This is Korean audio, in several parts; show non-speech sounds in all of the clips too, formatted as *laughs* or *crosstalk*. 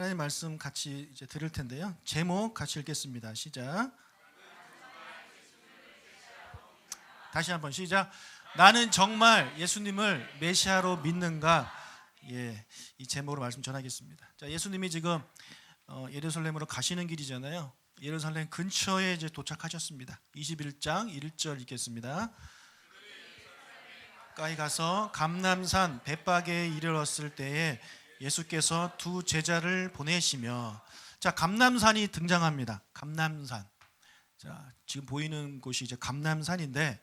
하나님 말씀 같이 이제 들을 텐데요. 제목 같이 읽겠습니다. 시작. 다시 한번 시작. 나는 정말 예수님을 메시아로 믿는가? 예, 이 제목으로 말씀 전하겠습니다. 자, 예수님이 지금 어, 예루살렘으로 가시는 길이잖아요. 예루살렘 근처에 이제 도착하셨습니다. 21장 1절 읽겠습니다. 가까이 가서 감남산 bet박에 이르렀을 때에 예수께서 두 제자를 보내시며 자 감남산이 등장합니다. 감남산. 자 지금 보이는 곳이 이제 감남산인데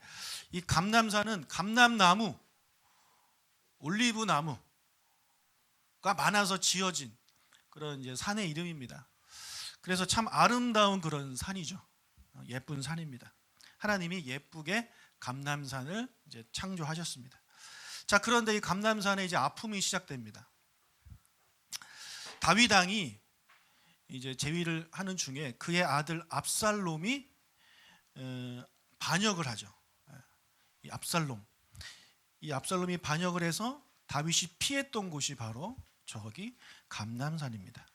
이 감남산은 감남나무, 올리브 나무가 많아서 지어진 그런 이제 산의 이름입니다. 그래서 참 아름다운 그런 산이죠. 어, 예쁜 산입니다. 하나님이 예쁘게 감남산을 이제 창조하셨습니다. 자, 그런데 이 감남산에 이제 아픔이 시작됩니다. 다윗 왕이 이제 제위를 하는 중에 그의 아들 압살롬이 어, 반역을 하죠. 예, 이 압살롬. 이 압살롬이 반역을 해서 다윗이 피했던 곳이 바로 저기 감남산입니다.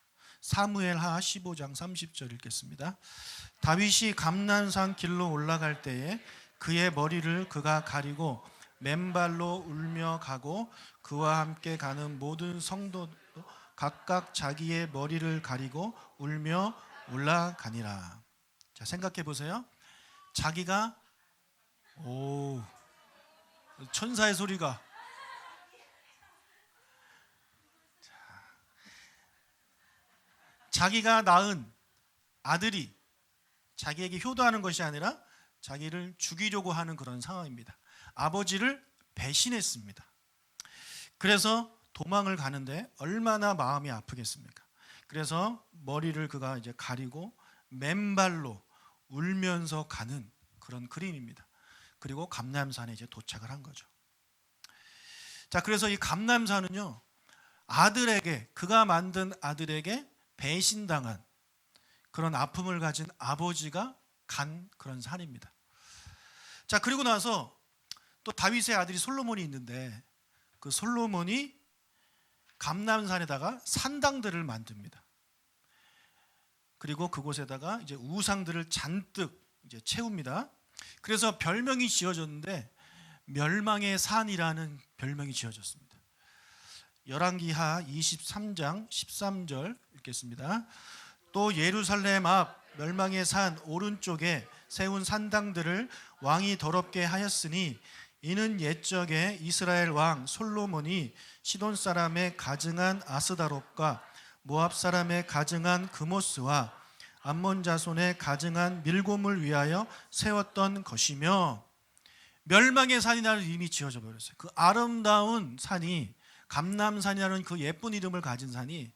사무엘 하 15장 30절 읽겠습니다. 다윗이 감남산 길로 올라갈 때에 그의 머리를 그가 가리고 맨발로 울며 가고 그와 함께 가는 모든 성도도 각각 자기의 머리를 가리고 울며 올라가니라. 자, 생각해 보세요. 자기가 오 천사의 소리가 자기가 낳은 아들이 자기에게 효도하는 것이 아니라 자기를 죽이려고 하는 그런 상황입니다. 아버지를 배신했습니다. 그래서 도망을 가는데 얼마나 마음이 아프겠습니까? 그래서 머리를 그가 이제 가리고 맨발로 울면서 가는 그런 그림입니다. 그리고 감남산에 이제 도착을 한 거죠. 자, 그래서 이 감남산은요, 아들에게, 그가 만든 아들에게 배신당한 그런 아픔을 가진 아버지가 간 그런 산입니다. 자, 그리고 나서 또 다윗의 아들이 솔로몬이 있는데 그 솔로몬이 감남산에다가 산당들을 만듭니다. 그리고 그곳에다가 이제 우상들을 잔뜩 이제 채웁니다. 그래서 별명이 지어졌는데 멸망의 산이라는 별명이 지어졌습니다. 열왕기하 23장 13절 읽겠습니다. 또 예루살렘 앞 멸망의 산 오른쪽에 세운 산당들을 왕이 더럽게 하였으니 이는 옛적에 이스라엘 왕 솔로몬이 시돈 사람의 가증한 아스다롯과 모압 사람의 가증한 그모스와 암몬 자손의 가증한 밀곰을 위하여 세웠던 것이며 멸망의 산이라는 이름이 지어져 버렸어요. 그 아름다운 산이 감남산이라는 그 예쁜 이름을 가진 산이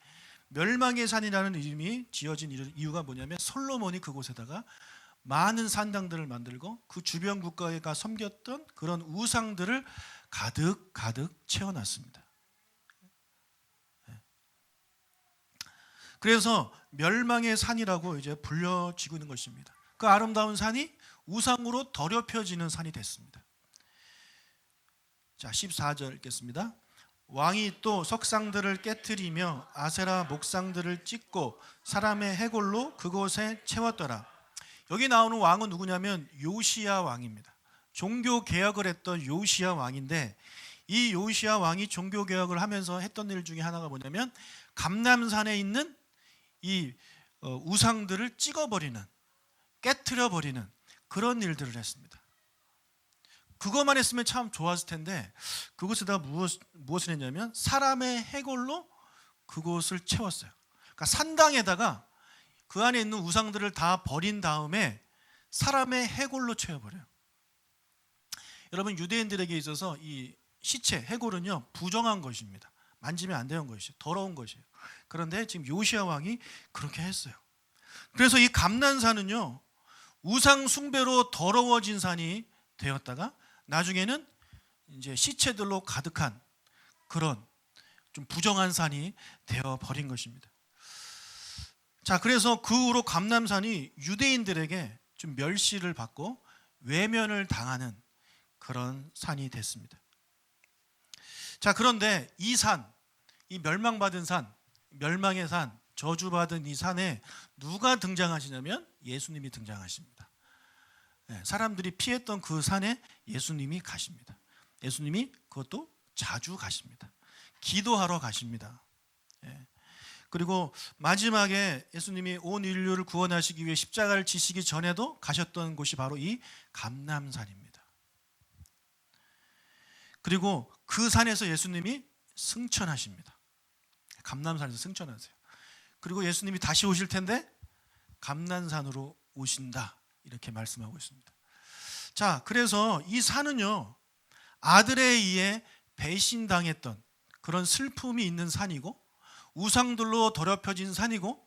멸망의 산이라는 이름이 지어진 이유가 뭐냐면 솔로몬이 그곳에다가 많은 산당들을 만들고 그 주변 국가가 섬겼던 그런 우상들을 가득 가득 채워놨습니다. 그래서 멸망의 산이라고 이제 불려지고 있는 것입니다. 그 아름다운 산이 우상으로 더럽혀지는 산이 됐습니다. 자, 14절 읽겠습니다. 왕이 또 석상들을 깨뜨리며 아세라 목상들을 찢고 사람의 해골로 그곳에 채웠더라. 여기 나오는 왕은 누구냐면 요시야 왕입니다. 종교 개혁을 했던 요시야 왕인데 이 요시야 왕이 종교 개혁을 하면서 했던 일 중에 하나가 뭐냐면 감남산에 있는 이 어, 우상들을 찍어버리는 깨트려 버리는 그런 일들을 했습니다. 그것만 했으면 참 좋았을 텐데 그곳에다 무엇, 무엇을 했냐면 사람의 해골로 그곳을 채웠어요. 그러니까 산당에다가 그 안에 있는 우상들을 다 버린 다음에 사람의 해골로 채워버려요. 여러분 유대인들에게 있어서 이 시체 해골은요 부정한 것입니다. 만지면 안 되는 것이에요. 더러운 것이에요. 그런데 지금 요시아 왕이 그렇게 했어요. 그래서 이 감난산은요 우상 숭배로 더러워진 산이 되었다가 나중에는 이제 시체들로 가득한 그런 좀 부정한 산이 되어 버린 것입니다. 자, 그래서 그 후로 감남산이 유대인들에게 좀 멸시를 받고 외면을 당하는 그런 산이 됐습니다. 자, 그런데 이 산, 이 멸망받은 산, 멸망의 산, 저주받은 이 산에 누가 등장하시냐면 예수님이 등장하십니다. 예, 사람들이 피했던 그 산에 예수님이 가십니다. 예수님이 그것도 자주 가십니다. 기도하러 가십니다. 예. 그리고 마지막에 예수님이 온 인류를 구원하시기 위해 십자가를 지시기 전에도 가셨던 곳이 바로 이 감남산입니다. 그리고 그 산에서 예수님이 승천하십니다. 감남산에서 승천하세요. 그리고 예수님이 다시 오실 텐데 감난산으로 오신다. 이렇게 말씀하고 있습니다. 자, 그래서 이 산은요. 아들에 의해 배신당했던 그런 슬픔이 있는 산이고 우상들로 더럽혀진 산이고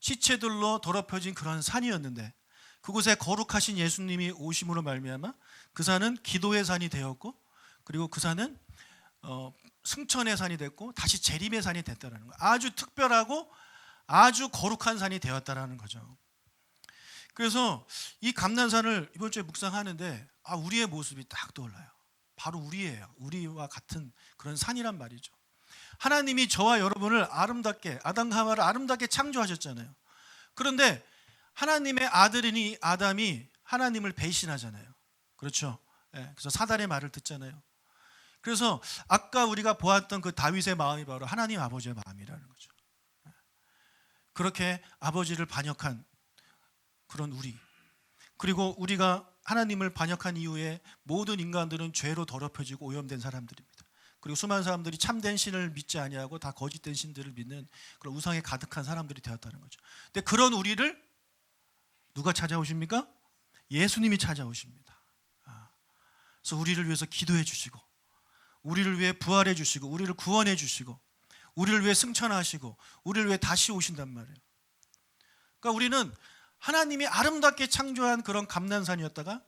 시체들로 더럽혀진 그런 산이었는데 그곳에 거룩하신 예수님이 오심으로 말미암아 그 산은 기도의 산이 되었고 그리고 그 산은 어, 승천의 산이 됐고 다시 재림의 산이 됐다라는 거예요. 아주 특별하고 아주 거룩한 산이 되었다라는 거죠. 그래서 이 감난산을 이번 주에 묵상하는데 아 우리의 모습이 딱 떠올라요. 바로 우리예요. 우리와 같은 그런 산이란 말이죠. 하나님이 저와 여러분을 아름답게 아담과 하와를 아름답게 창조하셨잖아요. 그런데 하나님의 아들이니 아담이 하나님을 배신하잖아요. 그렇죠? 예, 그래서 사단의 말을 듣잖아요. 그래서 아까 우리가 보았던 그 다윗의 마음이 바로 하나님 아버지의 마음이라는 거죠. 예. 그렇게 아버지를 반역한 그런 우리 그리고 우리가 하나님을 반역한 이후에 모든 인간들은 죄로 더럽혀지고 오염된 사람들입니다. 그리고 수많은 사람들이 참된 신을 믿지 아니하고 다 거짓된 신들을 믿는 그런 우상에 가득한 사람들이 되었다는 거죠. 근데 그런 우리를 누가 찾아오십니까? 예수님이 찾아오십니다. 아, 그래서 우리를 위해서 기도해 주시고 우리를 위해 부활해 주시고 우리를 구원해 주시고 우리를 위해 승천하시고 우리를 위해 다시 오신단 말이에요. 그러니까 우리는 하나님이 아름답게 창조한 그런 감난산이었다가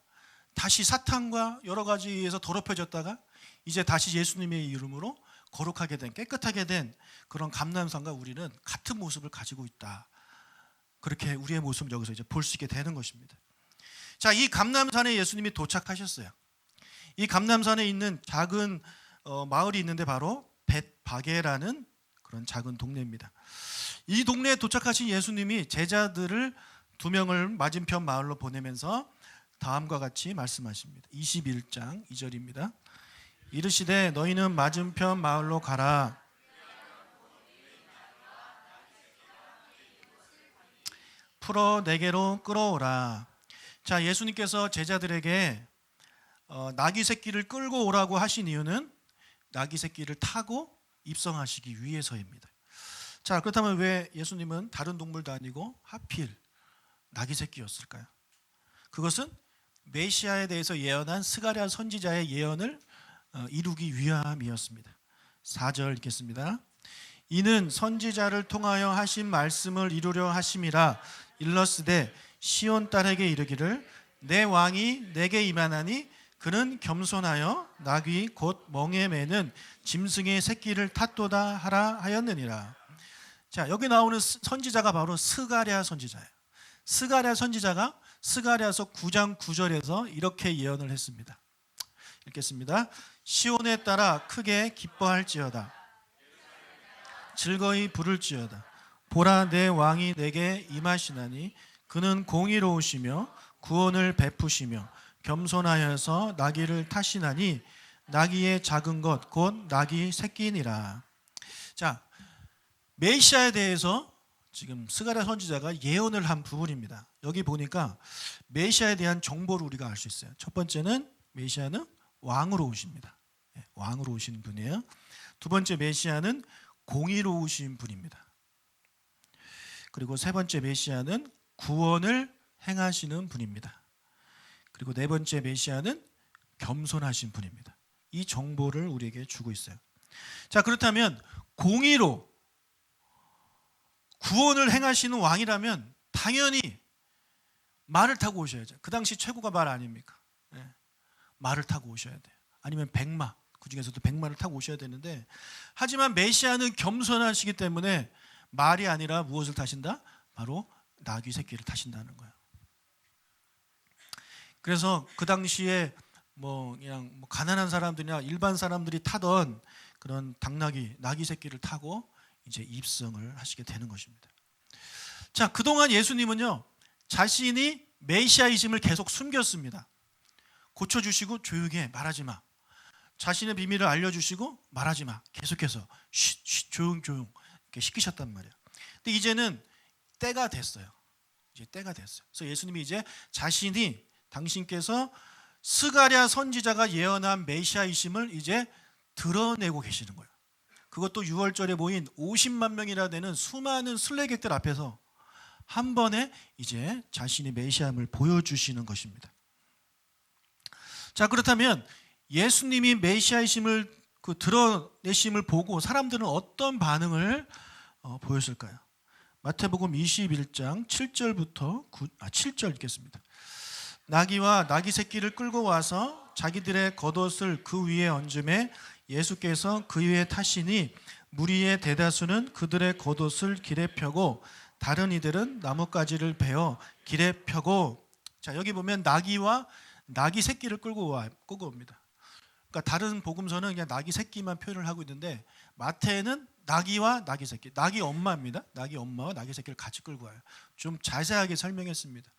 다시 사탄과 여러 가지에서 더럽혀졌다가 이제 다시 예수님의 이름으로 거룩하게 된 깨끗하게 된 그런 감난산과 우리는 같은 모습을 가지고 있다. 그렇게 우리의 모습을 여기서 이제 볼 수 있게 되는 것입니다. 자, 이 감남산에 예수님이 도착하셨어요. 이 감남산에 있는 작은 어, 마을이 있는데 바로 벳바게라는 그런 작은 동네입니다. 이 동네에 도착하신 예수님이 제자들을 두 명을 맞은편 마을로 보내면서 다음과 같이 말씀하십니다. 21장 2절입니다. 이르시되 너희는 맞은편 마을로 가라. 풀어 내게로 끌어오라. 자, 예수님께서 제자들에게 어, 나귀 새끼를 끌고 오라고 하신 이유는 나귀 새끼를 타고 입성하시기 위해서입니다. 자, 그렇다면 왜 예수님은 다른 동물도 아니고 하필 나귀 새끼였을까요? 그것은 메시아에 대해서 예언한 스가랴 선지자의 예언을 어, 이루기 위함이었습니다. 4절 읽겠습니다. 이는 선지자를 통하여 하신 말씀을 이루려 하심이라 일러스되 시온 딸에게 이르기를 내 왕이 내게 임하나니 그는 겸손하여 나귀 곧 멍에 매는 짐승의 새끼를 탓도다 하라 하였느니라. 자, 여기 나오는 선지자가 바로 스가랴 선지자예요. 스가랴 선지자가 스가랴서 9장 9절에서 이렇게 예언을 했습니다. 읽겠습니다. 시온에 따라 크게 기뻐할지어다. 즐거이 부를지어다. 보라 내 왕이 내게 임하시나니 그는 공의로우시며 구원을 베푸시며 겸손하여서 나귀를 타시나니 나귀의 작은 것 곧 나귀 새끼니라. 자, 메시아에 대해서 지금 스가랴 선지자가 예언을 한 부분입니다. 여기 보니까 메시아에 대한 정보를 우리가 알 수 있어요. 첫 번째는 메시아는 왕으로 오십니다. 예, 왕으로 오신 분이에요. 두 번째 메시아는 공의로우신 분입니다. 그리고 세 번째 메시아는 구원을 행하시는 분입니다. 그리고 네 번째 메시아는 겸손하신 분입니다. 이 정보를 우리에게 주고 있어요. 자, 그렇다면 공의로 구원을 행하시는 왕이라면 당연히 말을 타고 오셔야죠. 그 당시 최고가 말 아닙니까? 네. 말을 타고 오셔야 돼요. 아니면 백마, 그 중에서도 백마를 타고 오셔야 되는데, 하지만 메시아는 겸손하시기 때문에 말이 아니라 무엇을 타신다? 바로 나귀 새끼를 타신다는 거예요. 그래서 그 당시에 뭐 그냥 뭐 가난한 사람들이나 일반 사람들이 타던 그런 당나귀, 나귀 새끼를 타고 이제 입성을 하시게 되는 것입니다. 자, 그동안 예수님은요. 자신이 메시아이심을 계속 숨겼습니다. 고쳐 주시고 조용히 해. 말하지 마. 자신의 비밀을 알려 주시고 말하지 마. 계속해서 쉿, 쉿, 조용 조용 이렇게 시키셨단 말이야. 근데 이제는 때가 됐어요. 이제 때가 됐어요. 그래서 예수님이 이제 자신이 당신께서 스가랴 선지자가 예언한 메시아이심을 이제 드러내고 계시는 거예요. 그것도 6월절에 모인 50만 명이나 되는 수많은 순례객들 앞에서 한 번에 이제 자신의 메시아임을 보여주시는 것입니다. 자 그렇다면 예수님이 메시아이심을 그 드러내심을 보고 사람들은 어떤 반응을 어, 보였을까요? 마태복음 21장 7절부터 9, 아 7절 읽겠습니다. 나귀와 나귀 새끼를 끌고 와서 자기들의 겉옷을 그 위에 얹음에 예수께서 그 위에 타시니 무리의 대다수는 그들의 겉옷을 길에 펴고 다른 이들은 나뭇가지를 베어 길에 펴고 자 여기 보면 나귀와 나귀 새끼를 끌고 와 끌고 옵니다. 그러니까 다른 복음서는 그냥 나귀 새끼만 표현을 하고 있는데 마태는 나귀와 나귀 새끼, 나귀 엄마입니다. 나귀 엄마와 나귀 새끼를 같이 끌고 와요. 좀 자세하게 설명했습니다.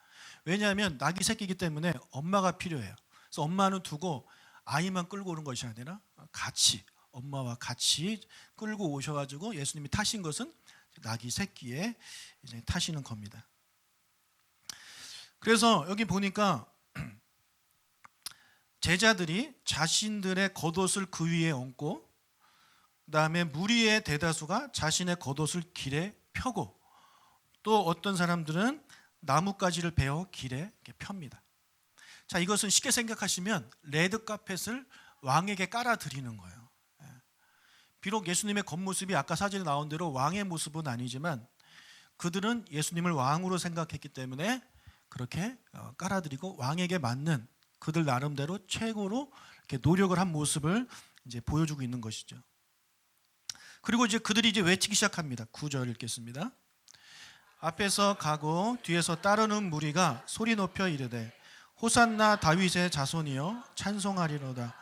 왜냐하면 나귀 새끼이기 때문에 엄마가 필요해요. 그래서 엄마는 두고 아이만 끌고 오는 것이 아니라 같이 엄마와 같이 끌고 오셔가지고 예수님이 타신 것은 나귀 새끼에 이제 타시는 겁니다. 그래서 여기 보니까 제자들이 자신들의 겉옷을 그 위에 얹고 그다음에 무리의 대다수가 자신의 겉옷을 길에 펴고 또 어떤 사람들은 나뭇가지를 베어 길에 펴니다. 자, 이것은 쉽게 생각하시면 레드 카펫을 왕에게 깔아 드리는 거예요. 예. 비록 예수님의 겉모습이 아까 사진에 나온 대로 왕의 모습은 아니지만 그들은 예수님을 왕으로 생각했기 때문에 그렇게 어, 깔아드리고 왕에게 맞는 그들 나름대로 최고로 이렇게 노력을 한 모습을 이제 보여주고 있는 것이죠. 그리고 이제 그들이 이제 외치기 시작합니다. 9절 읽겠습니다. 앞에서 가고 뒤에서 따르는 무리가 소리 높여 이르되 호산나 다윗의 자손이여 찬송하리로다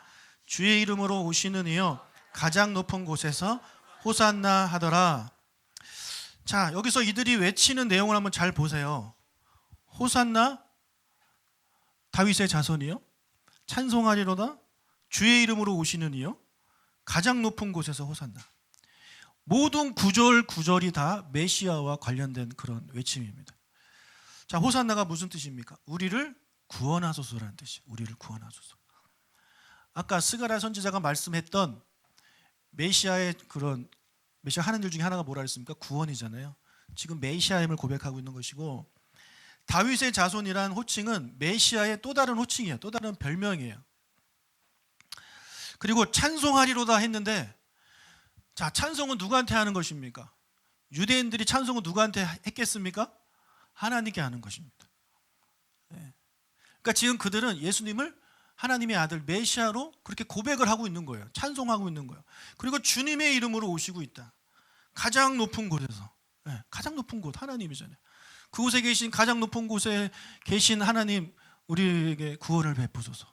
주의 이름으로 오시는 이여 가장 높은 곳에서 호산나 하더라. 자, 여기서 이들이 외치는 내용을 한번 잘 보세요. 호산나 다윗의 자손이요? 찬송하리로다? 주의 이름으로 오시는 이요? 가장 높은 곳에서 호산나. 모든 구절 구절이 다 메시아와 관련된 그런 외침입니다. 자, 호산나가 무슨 뜻입니까? 우리를 구원하소서라는 뜻이. 우리를 구원하소서. 아까 스가랴 선지자가 말씀했던 메시아의 그런 메시아 하는 일 중에 하나가 뭐라 했습니까? 구원이잖아요. 지금 메시아임을 고백하고 있는 것이고 다윗의 자손이란 호칭은 메시아의 또 다른 호칭이에요. 또 다른 별명이에요. 그리고 찬송하리로다 했는데 자, 찬송은 누구한테 하는 것입니까? 유대인들이 찬송은 누구한테 했겠습니까? 하나님께 하는 것입니다. 네. 그러니까 지금 그들은 예수님을 하나님의 아들 메시아로 그렇게 고백을 하고 있는 거예요. 찬송하고 있는 거예요. 그리고 주님의 이름으로 오시고 있다. 가장 높은 곳에서. 네, 가장 높은 곳 하나님이잖아요. 그곳에 계신 가장 높은 곳에 계신 하나님 우리에게 구원을 베푸소서.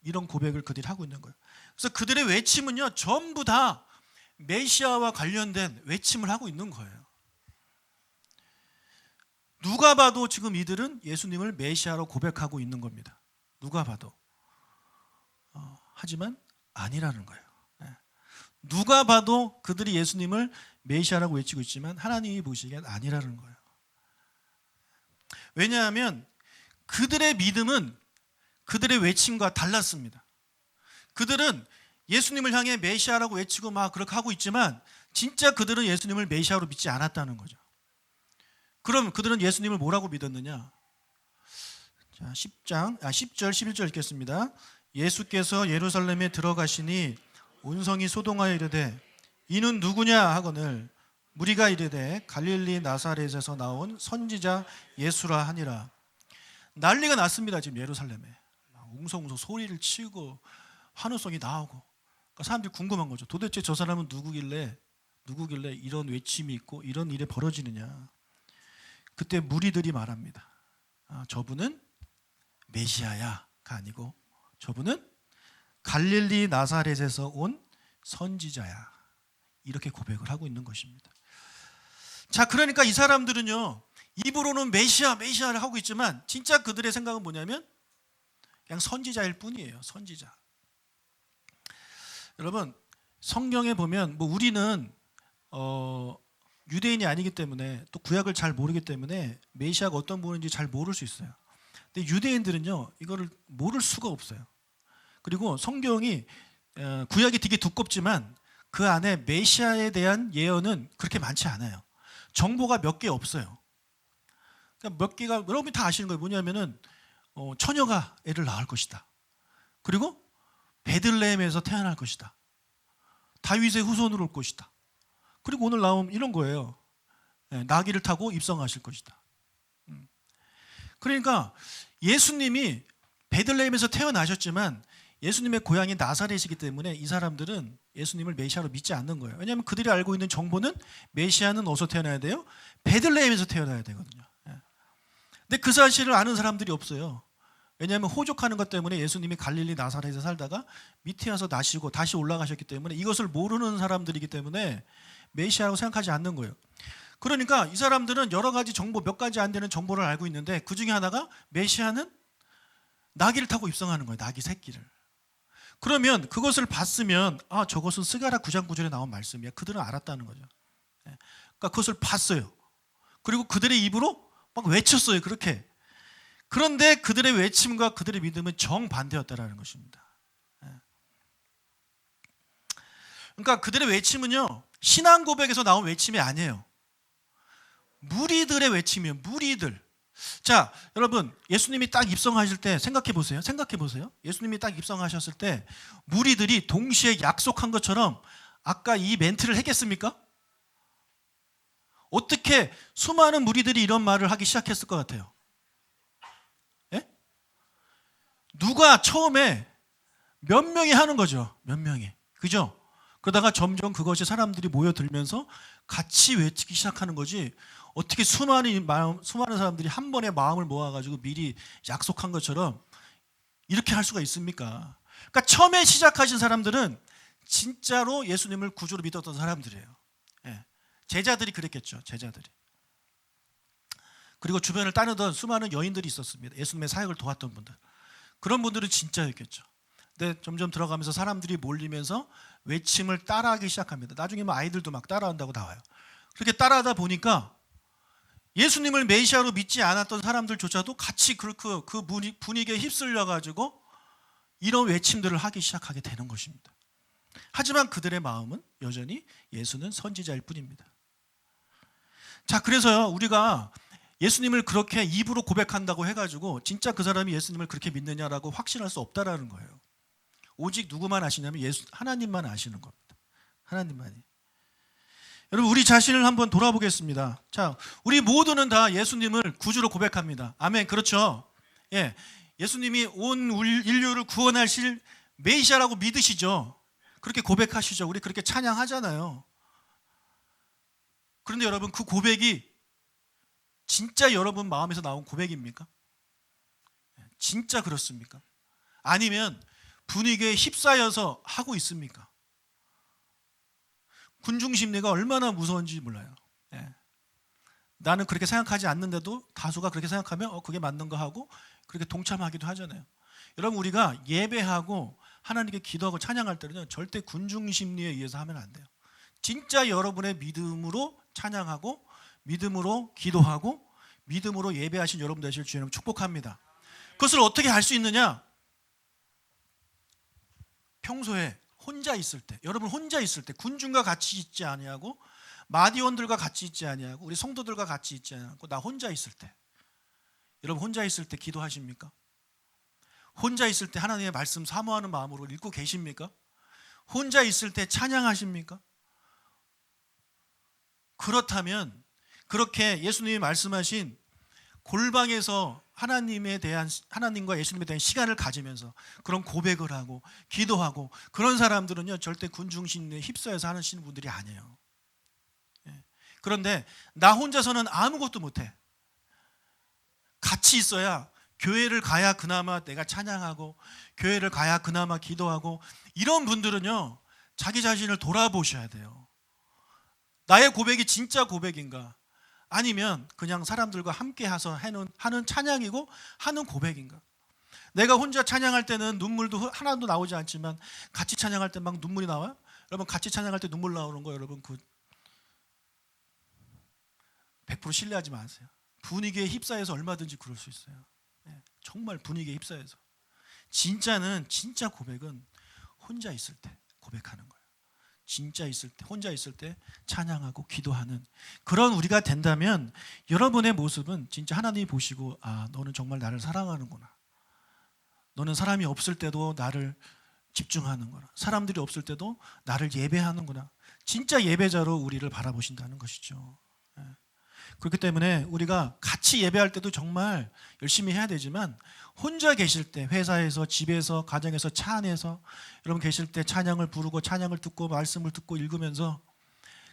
이런 고백을 그들이 하고 있는 거예요. 그래서 그들의 외침은요 전부 다 메시아와 관련된 외침을 하고 있는 거예요. 누가 봐도 지금 이들은 예수님을 메시아로 고백하고 있는 겁니다. 누가 봐도. 어, 하지만 아니라는 거예요. 네. 누가 봐도 그들이 예수님을 메시아라고 외치고 있지만 하나님이 보시기엔 아니라는 거예요. 왜냐하면 그들의 믿음은 그들의 외침과 달랐습니다. 그들은 예수님을 향해 메시아라고 외치고 막 그렇게 하고 있지만 진짜 그들은 예수님을 메시아로 믿지 않았다는 거죠. 그럼 그들은 예수님을 뭐라고 믿었느냐? 자, 10장, 아, 10절, 11절 읽겠습니다. 예수께서 예루살렘에 들어가시니 온성이 소동하여 이르되 이는 누구냐 하거늘 무리가 이르되 갈릴리 나사렛에서 나온 선지자 예수라 하니라. 난리가 났습니다. 지금 예루살렘에. 웅성웅성 소리를 치고 환호성이 나오고 그러니까 사람들이 궁금한 거죠. 도대체 저 사람은 누구길래 누구길래 이런 외침이 있고 이런 일이 벌어지느냐. 그때 무리들이 말합니다. 아, 저분은 메시아야가 아니고 저분은 갈릴리 나사렛에서 온 선지자야. 이렇게 고백을 하고 있는 것입니다. 자, 그러니까 이 사람들은요. 입으로는 메시아, 메시아를 하고 있지만 진짜 그들의 생각은 뭐냐면 그냥 선지자일 뿐이에요. 선지자. 여러분, 성경에 보면 뭐 우리는 어 유대인이 아니기 때문에 또 구약을 잘 모르기 때문에 메시아가 어떤 분인지 잘 모를 수 있어요. 근데 유대인들은요 이거를 모를 수가 없어요. 그리고 성경이 어, 구약이 되게 두껍지만 그 안에 메시아에 대한 예언은 그렇게 많지 않아요. 정보가 몇 개 없어요. 그러니까 몇 개가 여러분이 다 아시는 거예요. 뭐냐면은 어, 처녀가 애를 낳을 것이다. 그리고 베들레헴에서 태어날 것이다. 다윗의 후손으로 올 것이다. 그리고 오늘 나온 이런 거예요. 예, 나귀를 타고 입성하실 것이다. 음. 그러니까 예수님이 베들레헴에서 태어나셨지만 예수님의 고향이 나사렛이기 때문에 이 사람들은 예수님을 메시아로 믿지 않는 거예요. 왜냐하면 그들이 알고 있는 정보는 메시아는 어디서 태어나야 돼요? 베들레헴에서 태어나야 되거든요. 예. 근데 그 사실을 아는 사람들이 없어요. 왜냐하면 호족하는 것 때문에 예수님이 갈릴리 나사렛에 살다가 밑에 와서 나시고 다시 올라가셨기 때문에 이것을 모르는 사람들이기 때문에 메시아라고 생각하지 않는 거예요. 그러니까 이 사람들은 여러 가지 정보 몇 가지 안 되는 정보를 알고 있는데 그 중에 하나가 메시아는 나귀를 타고 입성하는 거예요. 나귀 새끼를. 그러면 그것을 봤으면 아 저것은 스가라 9장 9절에 나온 말씀이야. 그들은 알았다는 거죠. 예. 그러니까 그것을 봤어요. 그리고 그들의 입으로 막 외쳤어요. 그렇게. 그런데 그들의 외침과 그들의 믿음은 정반대였다라는 것입니다. 예. 그러니까 그들의 외침은요 신앙 고백에서 나온 외침이 아니에요. 무리들의 외침이에요. 무리들. 자, 여러분, 예수님이 딱 입성하실 때 생각해 보세요. 생각해 보세요. 예수님이 딱 입성하셨을 때 무리들이 동시에 약속한 것처럼 아까 이 멘트를 했겠습니까? 어떻게 수많은 무리들이 이런 말을 하기 시작했을 것 같아요? 예? 누가 처음에 몇 명이 하는 거죠? 몇 명이. 그죠? 그러다가 점점 그것이 사람들이 모여들면서 같이 외치기 시작하는 거지 어떻게 수많은 마음, 수많은 사람들이 한 번에 마음을 모아가지고 미리 약속한 것처럼 이렇게 할 수가 있습니까? 그러니까 처음에 시작하신 사람들은 진짜로 예수님을 구주로 믿었던 사람들이에요. 예. 제자들이 그랬겠죠. 제자들이. 그리고 주변을 따르던 수많은 여인들이 있었습니다. 예수님의 사역을 도왔던 분들. 그런 분들은 진짜였겠죠. 근데 점점 들어가면서 사람들이 몰리면서 외침을 따라하기 시작합니다. 나중에 뭐 아이들도 막 따라한다고 나와요. 그렇게 따라하다 보니까 예수님을 메시아로 믿지 않았던 사람들조차도 같이 그, 그, 그 분위기에 휩쓸려 가지고 이런 외침들을 하기 시작하게 되는 것입니다. 하지만 그들의 마음은 여전히 예수는 선지자일 뿐입니다. 자, 그래서요, 우리가 예수님을 그렇게 입으로 고백한다고 해 가지고 진짜 그 사람이 예수님을 그렇게 믿느냐라고 확신할 수 없다라는 거예요. 오직 누구만 아시냐면 예수 하나님만 아시는 겁니다. 하나님만이. 여러분 우리 자신을 한번 돌아보겠습니다. 자, 우리 모두는 다 예수님을 구주로 고백합니다. 아멘. 그렇죠? 예. 예수님이 온 인류를 구원하실 메시아라고 믿으시죠. 그렇게 고백하시죠. 우리 그렇게 찬양하잖아요. 그런데 여러분 그 고백이 진짜 여러분 마음에서 나온 고백입니까? 진짜 그렇습니까? 아니면 분위기에 휩싸여서 하고 있습니까? 군중 심리가 얼마나 무서운지 몰라요. 예. 나는 그렇게 생각하지 않는데도 다수가 그렇게 생각하면 어 그게 맞는 거 하고 그렇게 동참하기도 하잖아요. 여러분 우리가 예배하고 하나님께 기도하고 찬양할 때는 절대 군중 심리에 의해서 하면 안 돼요. 진짜 여러분의 믿음으로 찬양하고 믿음으로 기도하고 믿음으로 예배하신 여러분 되실 주님 축복합니다. 그것을 어떻게 할 수 있느냐? 평소에 혼자 있을 때, 여러분 혼자 있을 때 군중과 같이 있지 아니하고 마디원들과 같이 있지 아니하고 우리 성도들과 같이 있지 아니하고 나 혼자 있을 때, 여러분 혼자 있을 때 기도하십니까? 혼자 있을 때 하나님의 말씀 사모하는 마음으로 읽고 계십니까? 혼자 있을 때 찬양하십니까? 그렇다면 그렇게 예수님이 말씀하신 골방에서 하나님에 대한 하나님과 예수님에 대한 시간을 가지면서 그런 고백을 하고 기도하고 그런 사람들은요 절대 군중심리에 휩싸여서 하시는 분들이 아니에요. 예. 그런데 나 혼자서는 아무것도 못해. 같이 있어야 교회를 가야 그나마 내가 찬양하고 교회를 가야 그나마 기도하고 이런 분들은요 자기 자신을 돌아보셔야 돼요. 나의 고백이 진짜 고백인가? 아니면 그냥 사람들과 함께 해서 하는, 하는 찬양이고 하는 고백인가? 내가 혼자 찬양할 때는 눈물도 하나도 나오지 않지만 같이 찬양할 때 막 눈물이 나와요? 여러분 같이 찬양할 때 눈물 나오는 거 여러분 그 100% 신뢰하지 마세요. 분위기에 휩싸여서 얼마든지 그럴 수 있어요. 예, 정말 분위기에 휩싸여서. 진짜는 진짜 고백은 혼자 있을 때 고백하는 거예요. 진짜 있을 때 혼자 있을 때 찬양하고 기도하는 그런 우리가 된다면 여러분의 모습은 진짜 하나님이 보시고 아 너는 정말 나를 사랑하는구나. 너는 사람이 없을 때도 나를 집중하는구나. 사람들이 없을 때도 나를 예배하는구나. 진짜 예배자로 우리를 바라보신다는 것이죠. 예. 그렇기 때문에 우리가 같이 예배할 때도 정말 열심히 해야 되지만 혼자 계실 때 회사에서 집에서 가정에서 차 안에서 여러분 계실 때 찬양을 부르고 찬양을 듣고 말씀을 듣고 읽으면서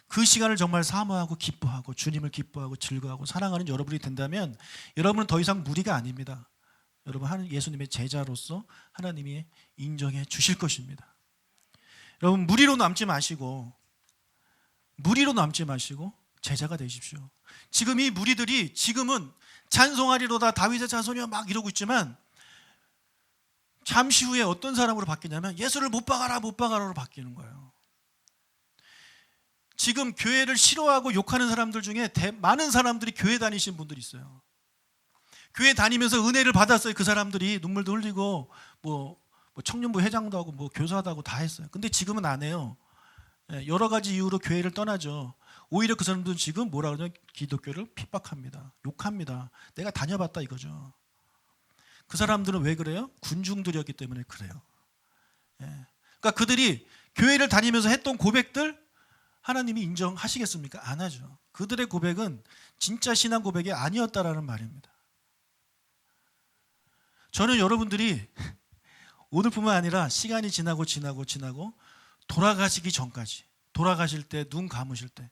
그 시간을 정말 사모하고 기뻐하고 주님을 기뻐하고 즐거워하고 사랑하는 여러분이 된다면 여러분은 더 이상 무리가 아닙니다. 여러분 하는 예수님의 제자로서 하나님이 인정해 주실 것입니다. 여러분 무리로 남지 마시고 무리로 남지 마시고 제자가 되십시오. 지금 이 무리들이 지금은 찬송하리로다 다윗의 자손이여 막 이러고 있지만 잠시 후에 어떤 사람으로 바뀌냐면 예수를 못 박아라 못 박아라로 바뀌는 거예요. 지금 교회를 싫어하고 욕하는 사람들 중에 대, 많은 사람들이 교회 다니신 분들이 있어요. 교회 다니면서 은혜를 받았어요. 그 사람들이 눈물도 흘리고 뭐, 뭐 청년부 회장도 하고 뭐 교사도 하고 다 했어요. 근데 지금은 안 해요. 예, 여러 가지 이유로 교회를 떠나죠. 오히려 그 사람들은 지금 뭐라 그러냐 기독교를 핍박합니다. 욕합니다. 내가 다녀봤다 이거죠. 그 사람들은 왜 그래요? 군중들이었기 때문에 그래요. 예. 그러니까 그들이 교회를 다니면서 했던 고백들 하나님이 인정하시겠습니까? 안 하죠. 그들의 고백은 진짜 신앙 고백이 아니었다라는 말입니다. 저는 여러분들이 *laughs* 오늘뿐만 아니라 시간이 지나고 지나고 지나고 돌아가시기 전까지 돌아가실 때 눈 감으실 때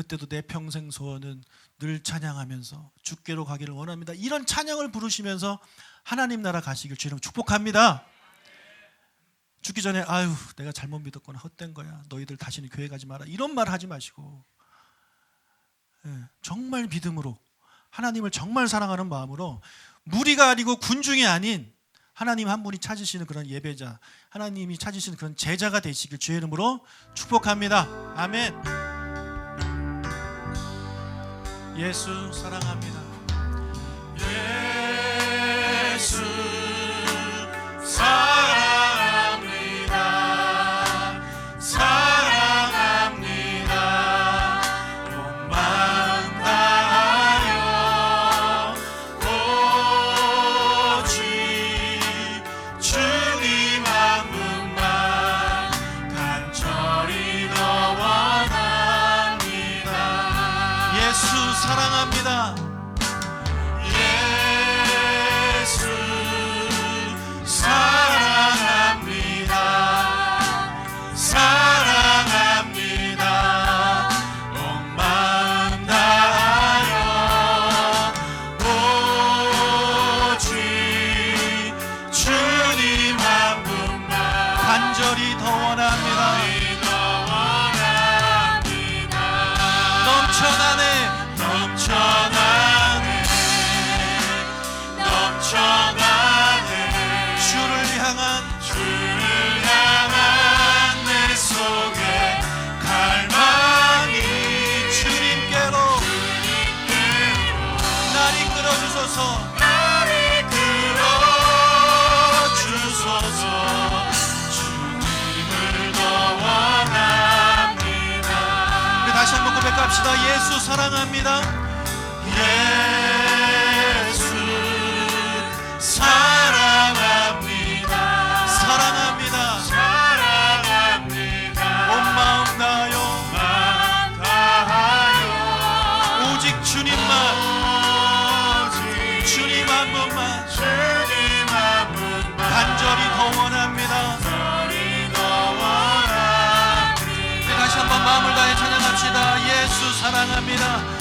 그때도 내 평생 소원은 늘 찬양하면서 주께로 가기를 원합니다. 이런 찬양을 부르시면서 하나님 나라 가시길 주님 축복합니다. 죽기 전에 아유 내가 잘못 믿었거나 헛된 거야. 너희들 다시는 교회 가지 마라. 이런 말 하지 마시고 예, 정말 믿음으로 하나님을 정말 사랑하는 마음으로 무리가 아니고 군중이 아닌 하나님 한 분이 찾으시는 그런 예배자, 하나님이 찾으시는 그런 제자가 되시길 주의 이름으로 축복합니다. 아멘. 예수 사랑합니다. 다시 한번 고백합시다. 예수 사랑합니다. 사랑합니다.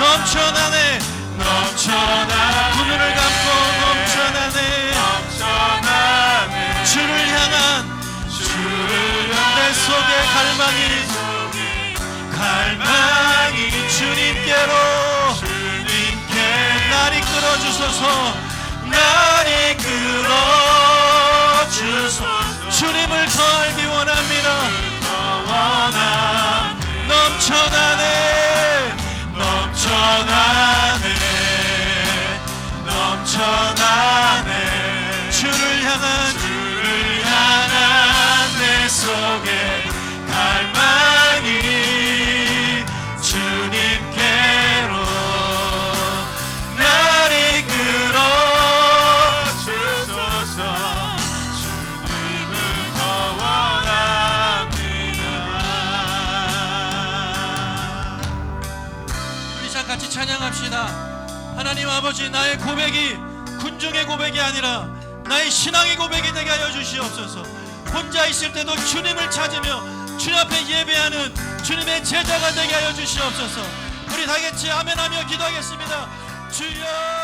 넘쳐나네. 넘쳐나 두 눈을 감고 넘쳐나네. 넘쳐나네. 주를 향한 주를 내 속에 갈망이. 갈망이 주님께로 주님께 날 이끌어 주소서. 날 이끌어 주소서. 주님을 더 알기 원합니다. 넘쳐나네 하나님 아버지 나의 고백이 군중의 고백이 아니라 나의 신앙의 고백이 되게 하여 주시옵소서. 혼자 있을 때도 주님을 찾으며 주님 앞에 예배하는 주님의 제자가 되게 하여 주시옵소서. 우리 다 같이 아멘하며 기도하겠습니다. 주여